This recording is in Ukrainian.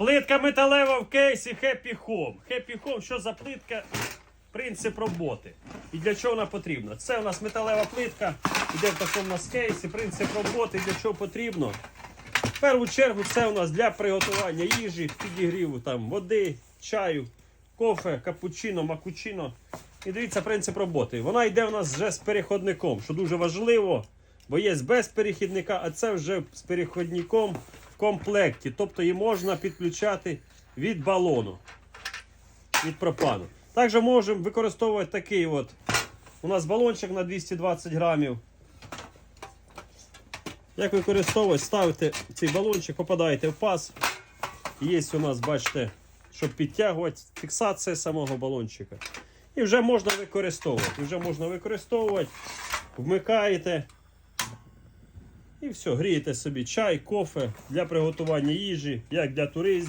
Плитка металева в кейсі Happy Home. Happy Home, що за плитка? Принцип роботи. І для чого вона потрібна? Це у нас металева плитка, іде в такому нас кейсі, принцип роботи, для чого потрібно. В першу чергу це у нас для приготування їжі, підігріву там, води, чаю, кофе, капучино, макучино. І дивіться принцип роботи. Вона йде у нас вже з переходником, що дуже важливо, бо є без перехідника, а це вже з переходником комплекті. Тобто її можна підключати від балону, від пропану. Також можемо використовувати такий от. У нас балончик на 220 грамів. Як використовувати, ставите цей балончик, попадаєте в паз. Є у нас, бачите, щоб підтягувати фіксація самого балончика. І вже можна використовувати. Вже можна використовувати, вмикаєте. І все, грієте собі чай, кофе для приготування їжі, як для туристів.